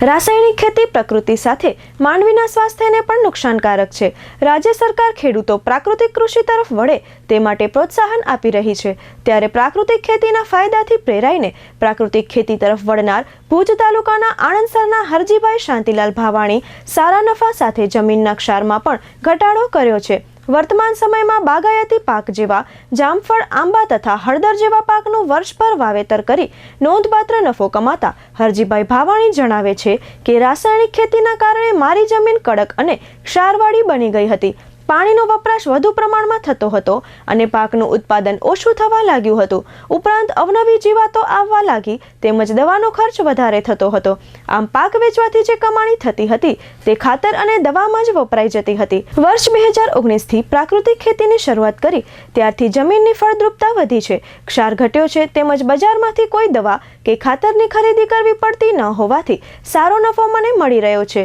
રાસાયણિક ખેતી પ્રકૃતિ સાથે માનવીના સ્વાસ્થ્યને પણ નુકસાનકારક છે. રાજ્ય સરકાર ખેડૂતો પ્રાકૃતિક કૃષિ તરફ વળે તે માટે પ્રોત્સાહન આપી રહી છે. ત્યારે પ્રાકૃતિક ખેતીના ફાયદાથી પ્રેરાઈને પ્રાકૃતિક ખેતી તરફ વળનાર ભુજ તાલુકાના આણંદસરના હરજીભાઈ શાંતિલાલ ભાવાણી સારા નફા સાથે જમીનના ક્ષારમાં પણ ઘટાડો કર્યો છે. વર્તમાન સમયમાં બાગાયતી પાક જેવા જામફળ, આંબા તથા હળદર જેવા પાકનું વર્ષભર વાવેતર કરી નોંધપાત્ર નફો કમાતા હરજીભાઈ ભાવાણી જણાવે છે કે રાસાયણિક ખેતીના કારણે મારી જમીન કડક અને ક્ષારવાળી બની ગઈ હતી. પાણીનો વપરાશ વધુ પ્રમાણમાં થતો હતો અને પાકનું ઉત્પાદન ઓછું થવા લાગ્યું હતું. ઉપરાંત અવનવી જીવાતો આવવા લાગી, તેમજ દવાનો ખર્ચ વધારે થતો હતો. આમ પાક વેચવાથી જે કમાણી થતી હતી, તે ખાતર અને દવામાં જ વપરાઈ જતી હતી. વર્ષ બે હજાર ઓગણીસથી પ્રાકૃતિક ખેતીની શરૂઆત કરી, ત્યારથી જમીનની ફળદ્રુપતા વધી છે. ક્ષાર ઘટ્યો છે, તેમજ બજારમાંથી કોઈ દવા કે ખાતરની ખરીદી કરવી પડતી ન હોવાથી સારો નફો મને મળી રહ્યો છે.